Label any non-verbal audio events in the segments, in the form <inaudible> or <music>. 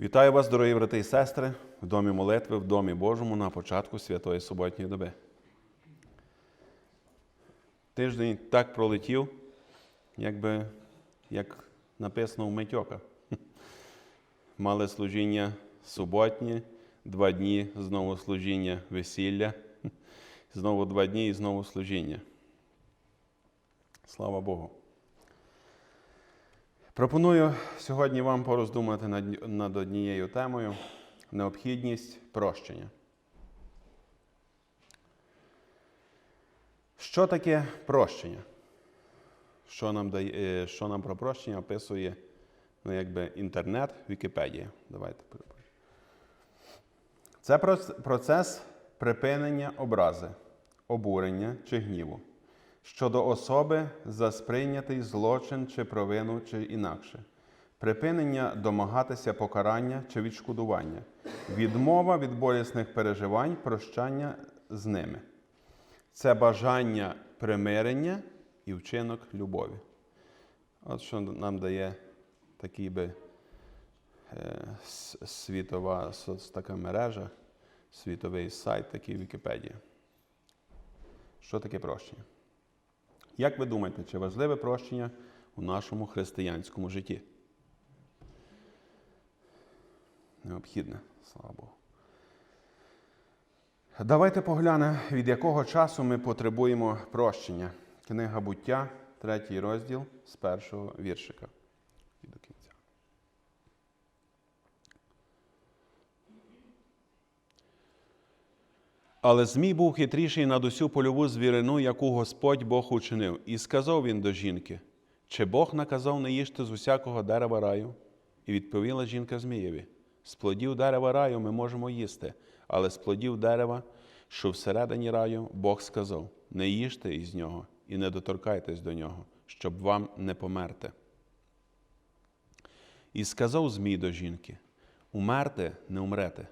Вітаю вас, дорогі брати і сестри, в домі молитви, в домі Божому на початку святої суботньої доби. Тиждень так пролетів, якби як написано в Митьока. <laughs> Мали служіння суботнє, два дні знову служіння весілля, <laughs> знову два дні і знову служіння. Слава Богу. Пропоную сьогодні вам пороздумати над, над однією темою необхідність прощення. Що таке прощення? Що нам, дає, е, що нам про прощення описує ну, якби інтернет, Вікіпедія. Давайте. Це процес припинення образи, обурення чи гніву щодо особи за сприйнятий злочин чи провину чи інакше, припинення домагатися покарання чи відшкодування, відмова від болісних переживань, прощання з ними. Це бажання примирення і вчинок любові. От що нам дає такий би е, світова така мережа, світовий сайт, такий Вікіпедія. Що таке прощення? Як ви думаєте, чи важливе прощення у нашому християнському житті? Необхідне, слава Богу. Давайте поглянемо, від якого часу ми потребуємо прощення. Книга буття, третій розділ з першого віршика. І до кінця. Але Змій був хитріший над усю польову звірину, яку Господь Бог учинив. І сказав він до жінки: Чи Бог наказав не їжте з усякого дерева раю? І відповіла жінка Змієві: З плодів дерева раю ми можемо їсти, але з плодів дерева, що всередині раю, Бог сказав: Не їжте із нього і не доторкайтесь до нього, щоб вам не померти. І сказав Змій до жінки: Умерте, не умрете,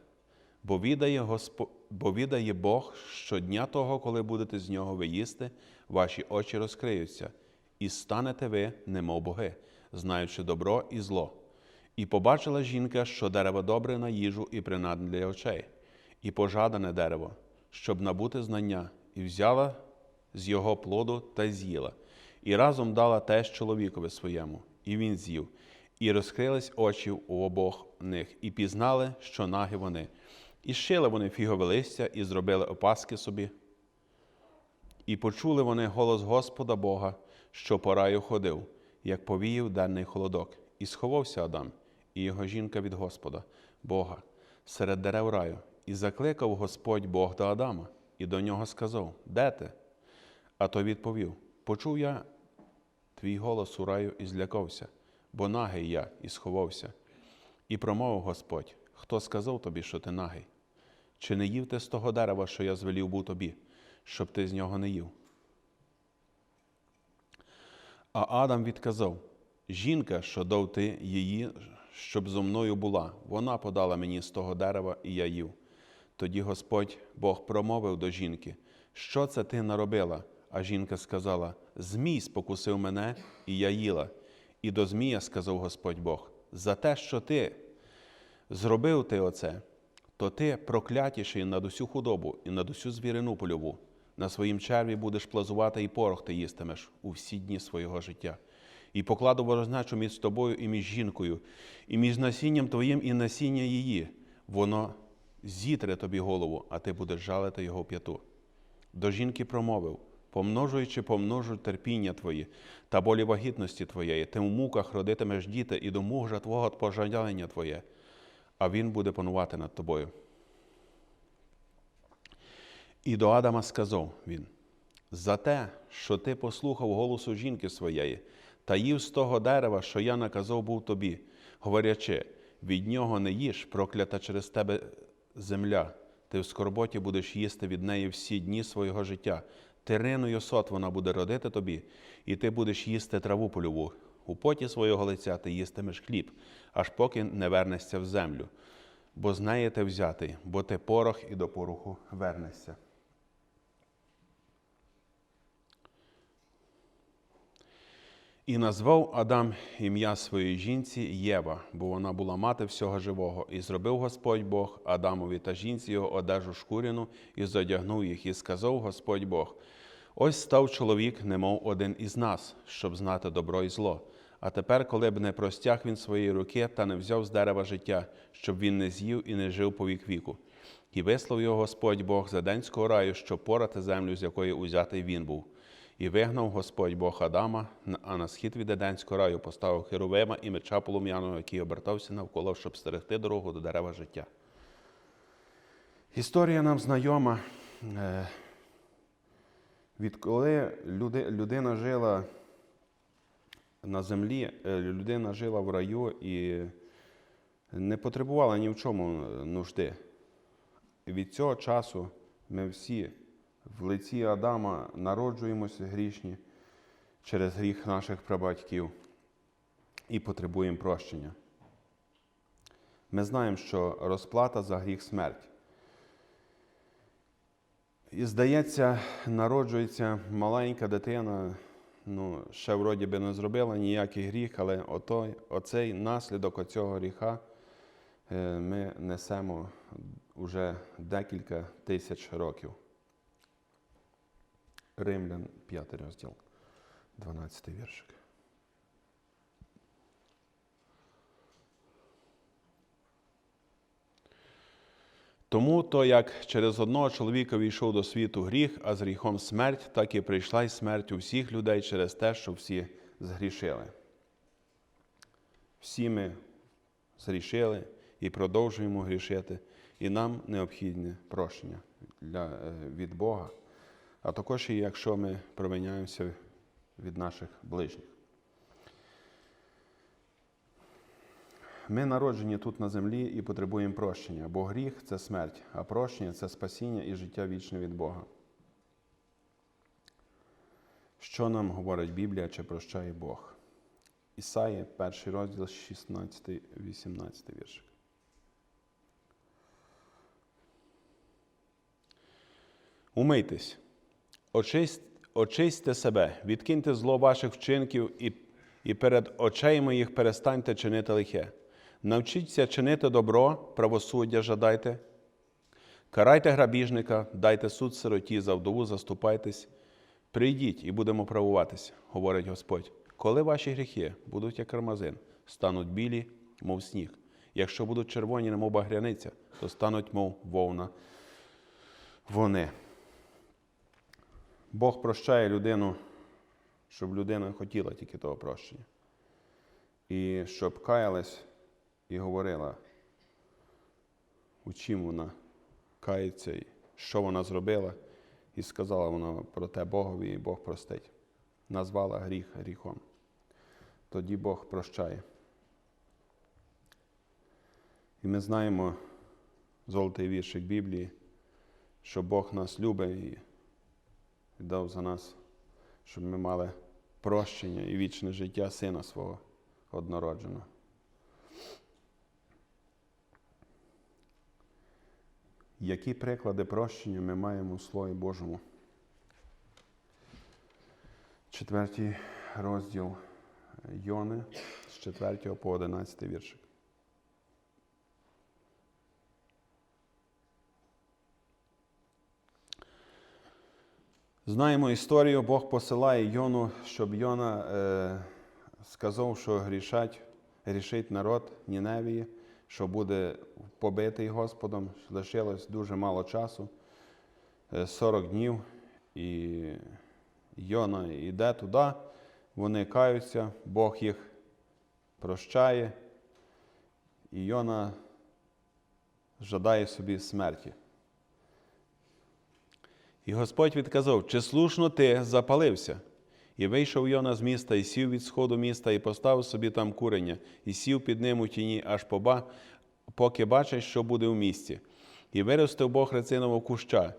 бо відає, Госпо... бо відає Бог, що дня того, коли будете з нього ви їсти, ваші очі розкриються, і станете ви, немов боги, знаючи добро і зло. І побачила жінка, що дерево добре на їжу і принадне для очей, і пожадане дерево, щоб набути знання, і взяла з його плоду та з'їла, і разом дала теж чоловікові своєму, і він з'їв. І розкрились очі у обох них, і пізнали, що наги вони. І шили вони фігове листя, і зробили опаски собі. І почули вони голос Господа Бога, що по раю ходив, як повіяв денний холодок, і сховався Адам, і його жінка від Господа, Бога, серед дерев раю, і закликав Господь Бог до Адама, і до нього сказав: Де ти? А той відповів: Почув я твій голос у раю і злякався, бо нагий я і сховався. І промовив Господь: Хто сказав тобі, що ти нагий? Чи не їв ти з того дерева, що я звелів був тобі, щоб ти з нього не їв? А Адам відказав: Жінка, що дав ти її, щоб зо мною була, вона подала мені з того дерева, і я їв. Тоді Господь Бог промовив до жінки: Що це ти наробила? А жінка сказала: Змій спокусив мене, і я їла. І до Змія сказав Господь Бог: За те, що ти зробив ти оце, то ти проклятіший над усю худобу і над усю звірину польову. На своїм черві будеш плазувати і порох ти їстимеш у всі дні свого життя. І покладу ворожнечу між тобою і між жінкою, і між насінням твоїм і насіння її. Воно зітре тобі голову, а ти будеш жалити його п'яту. До жінки промовив: помножуючи, помножу терпіння твої та болі вагітності твоєї, ти в муках родитимеш діти, і до мужа твого пожаляння твоє, а він буде панувати над тобою. І до Адама сказав він: за те, що ти послухав голосу жінки своєї, та їв з того дерева, що я наказав був тобі, говорячи, від нього не їж, проклята через тебе земля, ти в скорботі будеш їсти від неї всі дні свого життя. Териною сот вона буде родити тобі, і ти будеш їсти траву польову. У поті свого лиця ти їстимеш хліб, аж поки не вернешся в землю. Бо з неї ти взятий, бо ти порох і до пороху вернешся. І назвав Адам ім'я своєї жінці Єва, бо вона була мати всього живого. І зробив Господь Бог Адамові та жінці його одежу шкуряну, і задягнув їх, і сказав Господь Бог: Ось став чоловік, немов один із нас, щоб знати добро і зло. А тепер, коли б не простяг він своєї руки та не взяв з дерева життя, щоб він не з'їв і не жив по вік віку. І вислав його Господь Бог за денського раю, щоб порати землю, з якої узятий він був. І вигнав Господь Бог Адама, а на схід від Еденського раю поставив Херовима і меча полум'яного, який обертався навколо, щоб стерегти дорогу до дерева життя. Історія нам знайома. Е, Відколи люди, людина жила на землі, е, людина жила в раю і не потребувала ні в чому нужди. Від цього часу ми всі в лиці Адама народжуємося грішні через гріх наших прабатьків і потребуємо прощення. Ми знаємо, що розплата за гріх смерть. І здається, народжується маленька дитина, ну, ще вроді би не зробила ніякий гріх, але отой, оцей наслідок оцього гріха е, ми несемо вже декілька тисяч років. Римлян, 5 розділ, 12 віршик. Тому то, як через одного чоловіка війшов до світу гріх, а з гріхом смерть, так і прийшла й смерть у всіх людей через те, що всі згрішили. Всі ми згрішили і продовжуємо грішити, і нам необхідне прощення для, е, від Бога, а також і якщо ми провиняємося від наших ближніх. Ми народжені тут на землі і потребуємо прощення, бо гріх це смерть, а прощення це спасіння і життя вічне від Бога. Що нам говорить Біблія чи прощає Бог? Ісаї, перший розділ, 16-18 віршик. Умийтесь, очисть, очистьте себе, відкиньте зло ваших вчинків і, і перед очей моїх перестаньте чинити лихе. Навчіться чинити добро, правосуддя жадайте, карайте грабіжника, дайте суд сироті, за вдову заступайтесь. Прийдіть і будемо правуватися, говорить Господь. Коли ваші гріхи будуть як кармазин, стануть білі, мов сніг. Якщо будуть червоні, немов багряниця, то стануть, мов вовна вони. Бог прощає людину, щоб людина хотіла тільки того прощення. І щоб каялась і говорила, у чим вона кається, і що вона зробила, і сказала вона про те Богові, і Бог простить. Назвала гріх гріхом. Тоді Бог прощає. І ми знаємо золотий віршик Біблії, що Бог нас любить і дав за нас, щоб ми мали прощення і вічне життя Сина свого однородженого. Які приклади прощення ми маємо у Слові Божому? Четвертій розділ Йони з 4 по 11 віршик. Знаємо історію, Бог посилає Йону, щоб Йона е, сказав, що грішать, грішить народ Ніневії, що буде побитий Господом. Лишилось дуже мало часу, е, 40 днів. І Йона йде туди, вони каються, Бог їх прощає, і Йона жадає собі смерті. І Господь відказав, чи слушно ти запалився? І вийшов Йона з міста, і сів від сходу міста, і поставив собі там курення, і сів під ним у тіні, аж поба, поки бачить, що буде в місті. І виростив Бог рецинового куща,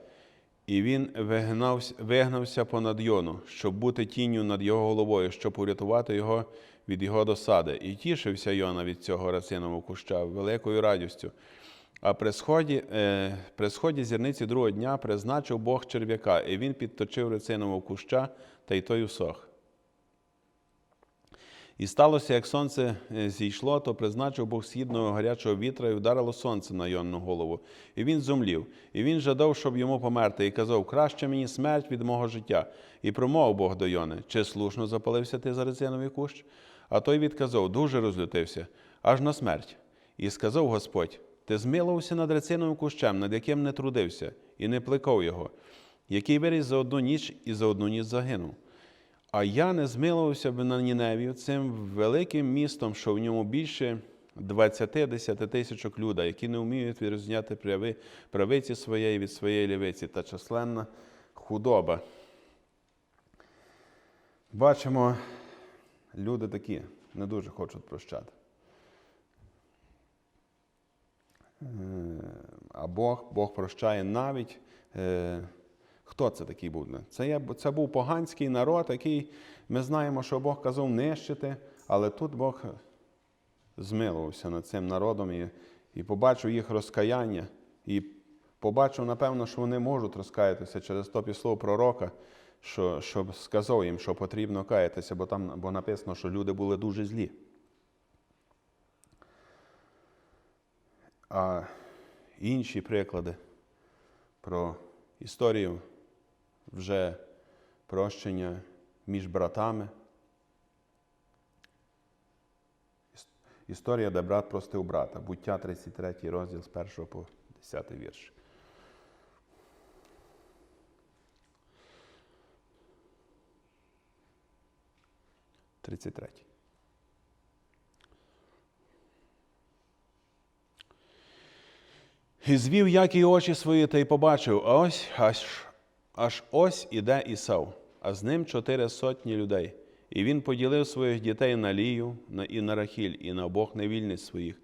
і він вигнався, вигнався понад Йону, щоб бути тінню над його головою, щоб урятувати його від його досади. І тішився Йона від цього рацинового куща великою радістю. А при сході, е, при сході зірниці другого дня призначив Бог черв'яка, і він підточив рецинового куща, та й той усох. І сталося, як сонце е, зійшло, то призначив Бог східного гарячого вітра і вдарило сонце на Йонну голову. І він зумлів. І він жадав, щоб йому померти, і казав: краще мені смерть від мого життя. І промовив Бог до Йони, чи слушно запалився ти за резиновий кущ? А той відказав, дуже розлютився, аж на смерть. І сказав Господь: Ти змилувався над рециновим кущем, над яким не трудився, і не плекав його, який виріс за одну ніч і за одну ніч загинув. А я не змилувався б на Ніневію цим великим містом, що в ньому більше 20-10 тисячок людей, які не вміють відрізняти прави, правиці своєї від своєї лівиці та численна худоба. Бачимо, люди такі не дуже хочуть прощати. Е, А Бог, Бог прощає навіть. е, Хто це такий був? Це, є, це був поганський народ, який ми знаємо, що Бог казав нищити, але тут Бог змилувався над цим народом і, і побачив їх розкаяння, і побачив, напевно, що вони можуть розкаятися через то післо пророка, що, що сказав їм, що потрібно каятися, бо там бо написано, що люди були дуже злі. А інші приклади про історію вже прощення між братами. Історія, де брат простив брата. Буття 33 розділ з 1 по 10 вірш. Тридцять третій. І звів Якій очі свої та й побачив, а ось аж, аж ось іде Ісав, а з ним чотири сотні людей. І він поділив своїх дітей на Лію і на Рахіль, і на обох невільниць своїх.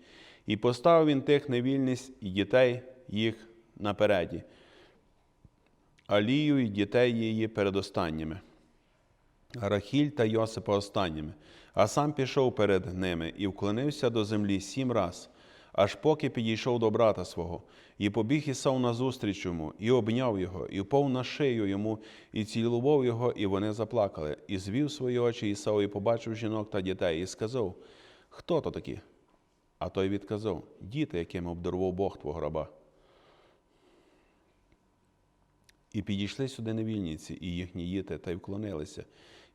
І поставив він тих невільниць і дітей їх напереді, а Лію і дітей її перед останніми. А Рахіль та Йосипа останніми, а сам пішов перед ними і вклонився до землі сім раз, аж поки підійшов до брата свого, і побіг Ісав назустріч йому, і обняв його, і впав на шию йому, і цілував його, і вони заплакали. І звів свої очі Ісав, і побачив жінок та дітей, і сказав: Хто то такі? А той відказав: Діти, яким обдарував Бог твого раба. І підійшли сюди невільниці, і їхні діти, та й вклонилися.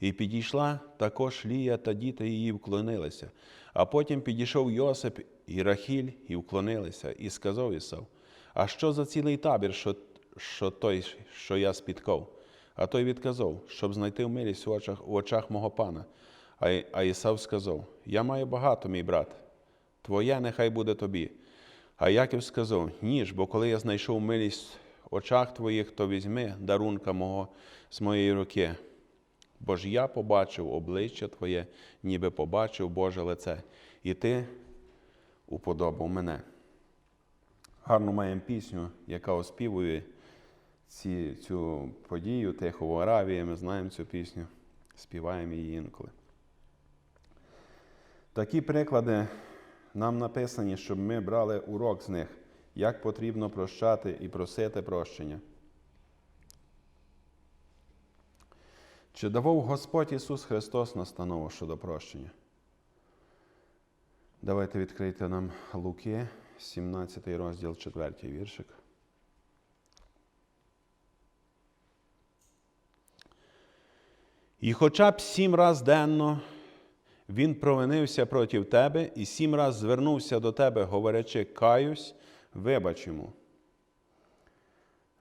І підійшла також Лія та діти її вклонилися. А потім підійшов Йосип і Рахіль і вклонилися, і сказав Ісав, а що за цілий табір, що, що той, що я спіткав? А той відказав, щоб знайти милість в очах, в очах мого пана. А, а Ісав сказав: Я маю багато, мій брат, твоє нехай буде тобі. А Яків сказав: Ні ж, бо коли я знайшов милість в очах твоїх, то візьми дарунка мого з моєї руки. Бо ж я побачив обличчя Твоє, ніби побачив Боже лице, і Ти уподобав мене. Гарну маємо пісню, яка оспівує ці, цю подію Тихо в Аравії. Ми знаємо цю пісню, співаємо її інколи. Такі приклади нам написані, щоб ми брали урок з них, як потрібно прощати і просити прощення. Чи давав Господь Ісус Христос настанову щодо прощення? Давайте відкрийте нам Луки, 17 розділ, 4 віршик. І хоча б сім раз денно він провинився проти тебе і сім раз звернувся до тебе, говорячи, каюсь, вибач йому.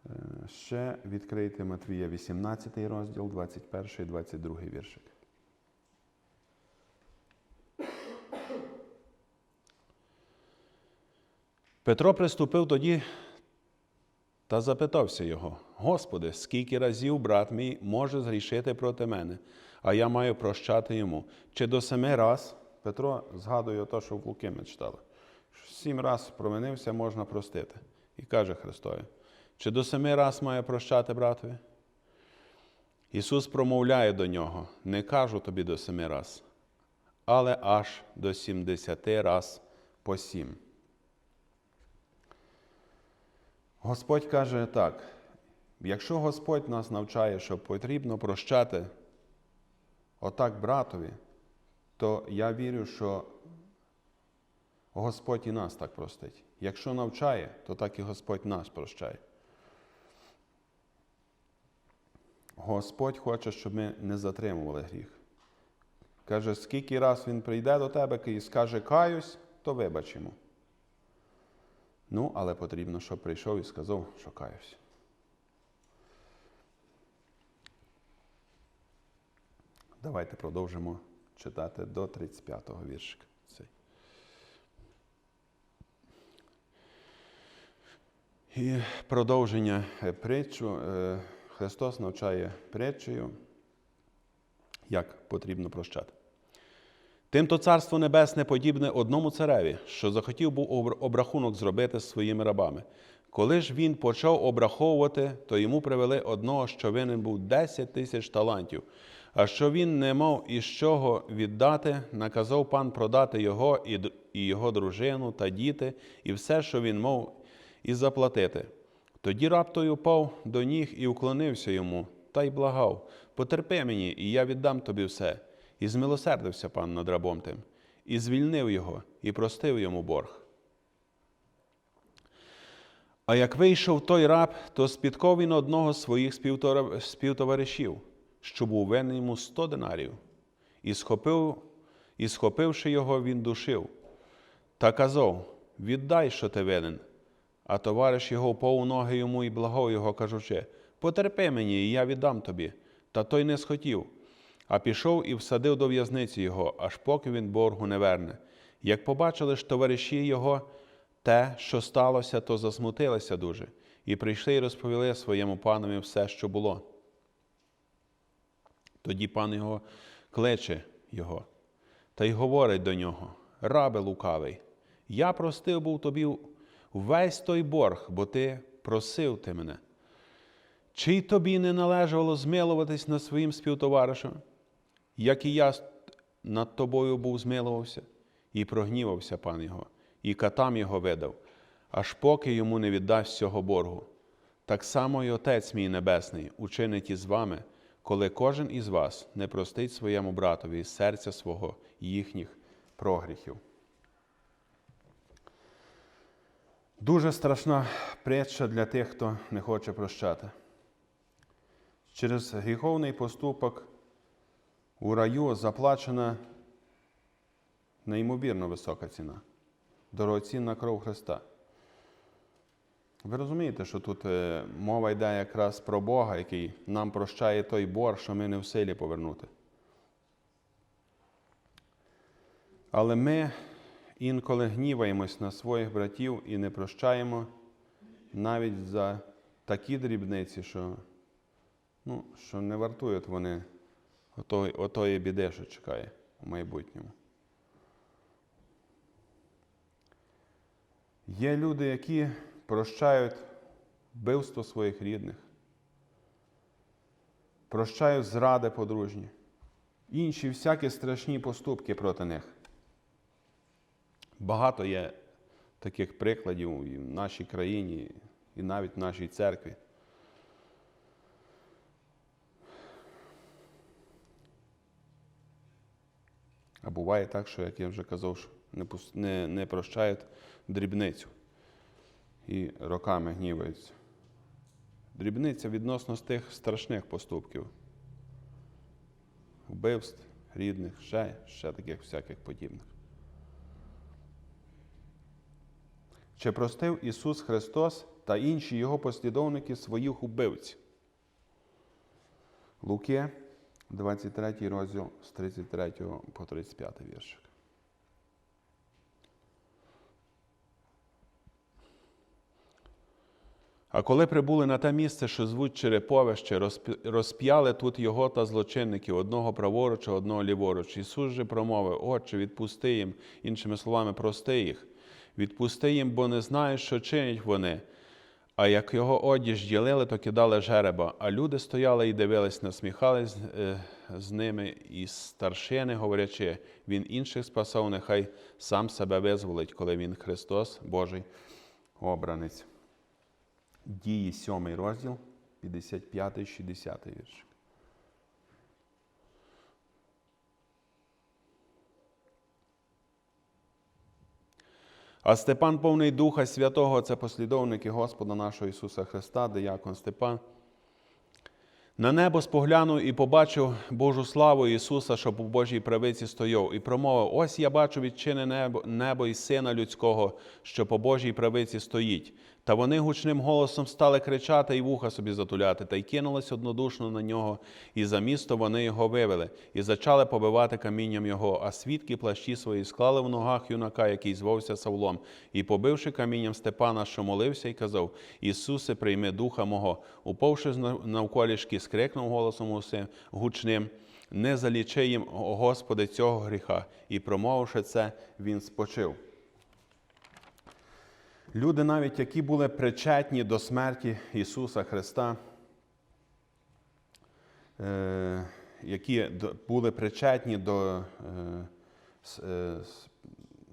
Е, Ще відкрийте Матвія 18 розділ, 21 і 22 віршик. Петро приступив тоді та запитався його: Господи, скільки разів брат мій може згрішити проти мене, а я маю прощати йому? Чи до семи раз? Петро згадує те, що в Луки ми читали. що Сім раз провинився, можна простити. І каже Христові: чи до семи раз має прощати братові? Ісус промовляє до нього: не кажу тобі до семи раз, але аж до сімдесяти раз по сім. Господь каже так: якщо Господь нас навчає, що потрібно прощати отак братові, то я вірю, що Господь і нас так простить. Якщо навчає, то так і Господь нас прощає. Господь хоче, щоб ми не затримували гріх. Каже, скільки раз він прийде до тебе і скаже каюсь, то вибач йому. Ну, але потрібно, щоб прийшов і сказав, що каюсь. Давайте продовжимо читати до 35-го віршика. І продовження е, притчу. Христос навчає притчею, як потрібно прощати. Тимто царство небесне подібне одному цареві, що захотів був обрахунок зробити з своїми рабами. Коли ж він почав обраховувати, то йому привели одного, що винен був 10 тисяч талантів. А що він не мав із чого віддати, наказав пан продати його і його дружину та діти, і все, що він мав, і заплатити. Тоді раб той упав до ніг і уклонився йому, та й благав: Потерпи мені, і я віддам тобі все. І змилосердився пан над рабом тим, і звільнив його, і простив йому борг. А як вийшов той раб, то спіткав він одного з своїх співтоваришів, що був винен йому сто динарів, і, схопив, і схопивши його, він душив. Та казав: Віддай, що ти винен. А товариш його впав у ноги йому і благав його, кажучи: Потерпи мені, і я віддам тобі. Та той не схотів, а пішов і всадив до в'язниці його, аж поки він боргу не верне. Як побачили ж товариші його те, що сталося, то засмутилися дуже, і прийшли і розповіли своєму панові все, що було. Тоді пан його кличе його та й говорить до нього: Рабе лукавий, я простив був тобі весь той борг, бо ти просив ти мене. Чи й тобі не належало змилуватись над своїм співтоваришем, як і я над тобою був змилувався, і прогнівався пан його, і катам його видав, аж поки йому не віддасть цього боргу. Так само й Отець мій Небесний учинить із вами, коли кожен із вас не простить своєму братові з серця свого їхніх прогріхів. Дуже страшна притча для тих, хто не хоче прощати. Через гріховний поступок у раю заплачена неймовірно висока ціна, дорогоцінна кров Христа. Ви розумієте, що тут е, мова йде якраз про Бога, який нам прощає той борг, що ми не в силі повернути. Але ми інколи гніваємось на своїх братів і не прощаємо навіть за такі дрібниці, що, ну, що не вартують вони отої, отої біди, що чекає у майбутньому. Є люди, які прощають вбивство своїх рідних, прощають зради подружні, інші всякі страшні поступки проти них. Багато є таких прикладів і в нашій країні, і навіть в нашій церкві. А буває так, що, як я вже казав, не, не прощають дрібницю і роками гніваються. Дрібниця відносно з тих страшних поступків. Вбивств, рідних, ще, ще таких всяких подібних. Чи простив Ісус Христос та інші Його послідовники своїх убивців? Луки, 23 розділ з 33 по 35 віршик. А коли прибули на те місце, що звуть Череповище, розп'яли тут його та злочинників, одного праворуч, одного ліворуч. Ісус же промовив: Отче, відпусти їм, іншими словами, прости їх. Відпусти їм, бо не знають, що чинять вони. А як його одіж ділили, то кидали жереба. А люди стояли і дивились, насміхались е, з ними, і старшини, говорячи, він інших спасав, нехай сам себе визволить, коли він Христос, Божий обранець. Дії 7 розділ, 55-60 вірш. А Степан, повний Духа Святого, це послідовники Господа нашого Ісуса Христа, Деякон Степан. На небо споглянув і побачив Божу славу Ісуса, що по Божій правиці стояв, і промовив: Ось я бачу відчине небо, небо і сина людського, що по Божій правиці стоїть. Та вони гучним голосом стали кричати і вуха собі затуляти, та й кинулись однодушно на нього, і за місто вони його вивели, і зачали побивати камінням його, а свідки плащі свої склали в ногах юнака, який звовся Савлом, і побивши камінням Степана, що молився, і казав: Ісусе, прийми духа мого, уповши навколішки, скрикнув голосом усім гучним. Не залічи їм, Господи, цього гріха, і промовивши це, він спочив. Люди, навіть які були причетні до смерті Ісуса Христа, е, які були причетні до, е, е,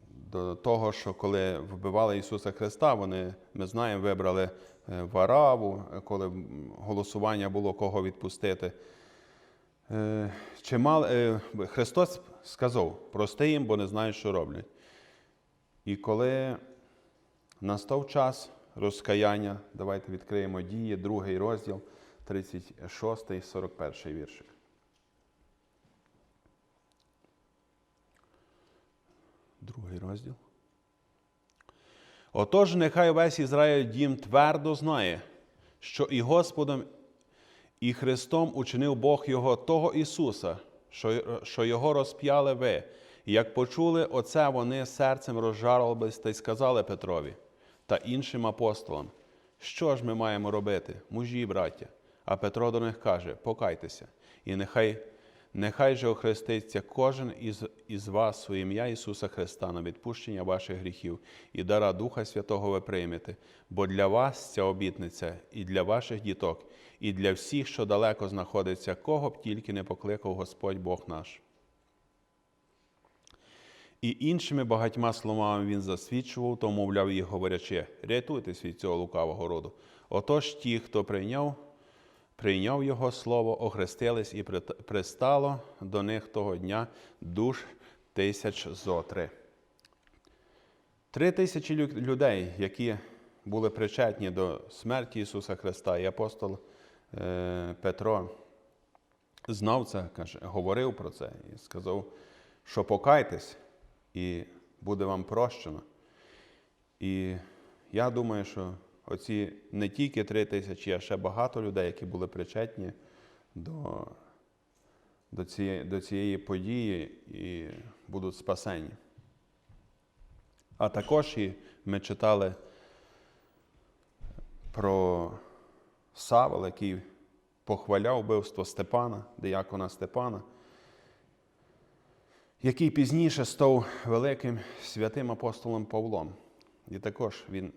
до того, що коли вбивали Ісуса Христа, вони, ми знаємо, вибрали Вараву, коли голосування було кого відпустити. Чимал, Христос сказав: прости їм, бо не знають, що роблять. І коли Настав час розкаяння. Давайте відкриємо дії, другий розділ, 36, 41 віршик. Другий розділ. Отож, нехай весь Ізраїль дім твердо знає, що і Господом, і Христом учинив Бог Його, того Ісуса, що, Його розп'яли ви. І як почули оце, вони серцем розжарились та й сказали Петрові та іншим апостолам, що ж ми маємо робити, мужі і браття? А Петро до них каже: Покайтеся, і нехай, нехай же охреститься кожен із, із вас своє ім'я Ісуса Христа на відпущення ваших гріхів, і дара Духа Святого ви приймете, бо для вас ця обітниця і для ваших діток, і для всіх, що далеко знаходиться, кого б тільки не покликав Господь Бог наш. І іншими багатьма словами він засвідчував, то мовляв їх, говорячи, рятуйтесь від цього лукавого роду. Отож ті, хто прийняв, прийняв його слово, охрестились і пристало до них того дня душ тисяч зо три. Три тисячі людей, які були причетні до смерті Ісуса Христа, і апостол е, Петро знав це, каже, говорив про це і сказав, що покайтесь, і буде вам прощено. І я думаю, що оці не тільки три тисячі, а ще багато людей, які були причетні до, до, цієї, до цієї події і будуть спасені. А також і ми читали про Савел, який похваляв вбивство Степана, диякона Степана, який пізніше став великим святим апостолом Павлом. І також він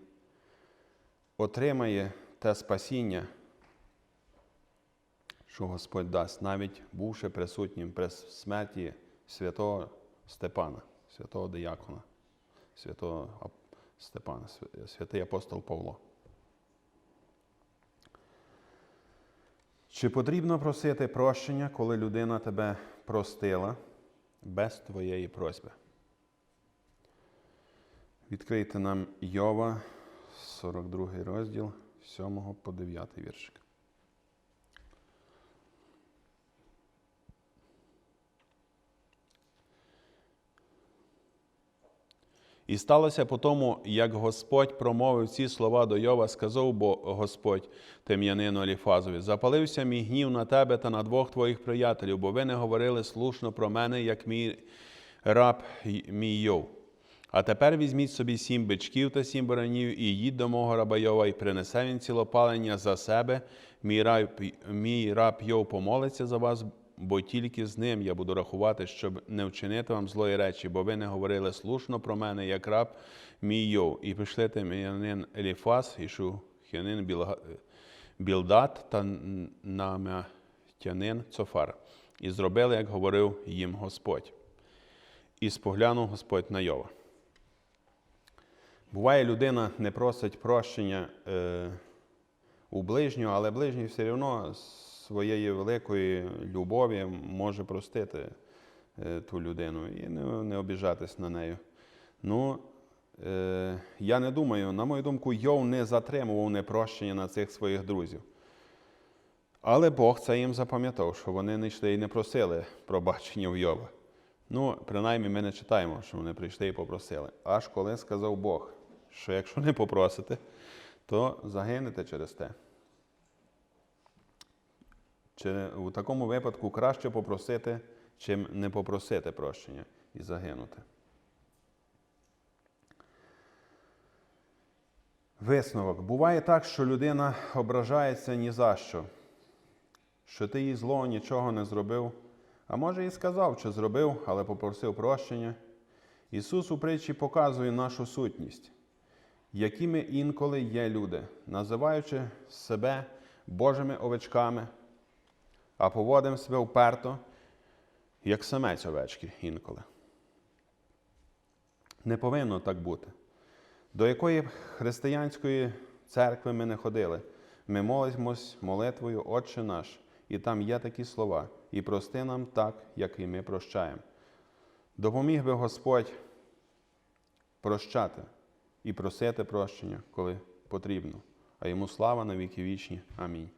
отримає те спасіння, що Господь дасть, навіть бувши присутнім при смерті святого Степана, святого диякона, святого Степана, святий апостол Павло. Чи потрібно просити прощення, коли людина тебе простила без твоєї просьби? Відкрийте нам Йова, 42 розділ, 7 по 9 віршик. І сталося по тому, як Господь промовив ці слова до Йова, сказав бо Господь тем'янину Еліфазові, запалився мій гнів на тебе та на двох твоїх приятелів, бо ви не говорили слушно про мене, як мій раб мій Йов. А тепер візьміть собі сім бичків та сім баранів, і їдь до мого раба Йова, і принесе він цілопалення за себе. Мій раб, мій раб Йов помолиться за вас, бо тільки з ним я буду рахувати, щоб не вчинити вам злої речі, бо ви не говорили слушно про мене, як раб мій Йов. І пішли тем'янин Еліфас, і шухянин Білдат та намятянин Цофар. І зробили, як говорив їм Господь. І споглянув Господь на Йова. Буває, людина не просить прощення е, у ближнього, але ближній все одно своєї великої любові може простити е, ту людину і не, не обіжатись на нею. Ну, Е, я не думаю, на мою думку, Йов не затримував непрощення на цих своїх друзів. Але Бог це їм запам'ятав, що вони не йшли і не просили пробачення в Йова. Ну, принаймні, ми не читаємо, що вони прийшли і попросили. Аж коли сказав Бог, що якщо не попросите, то загинете через те. Чи у такому випадку краще попросити, чим не попросити прощення і загинути. Висновок. Буває так, що людина ображається ні за що, що ти їй злого нічого не зробив, а може і сказав, що зробив, але попросив прощення. Ісус у притчі показує нашу сутність, якими інколи є люди, називаючи себе Божими овечками, а поводимо себе вперто, як самець овечки інколи. Не повинно так бути. До якої християнської церкви ми не ходили, ми молимось молитвою Отче наш, і там є такі слова, і прости нам так, як і ми прощаємо. Допоміг би Господь прощати і просити прощення, коли потрібно. А йому слава на віки вічні. Амінь.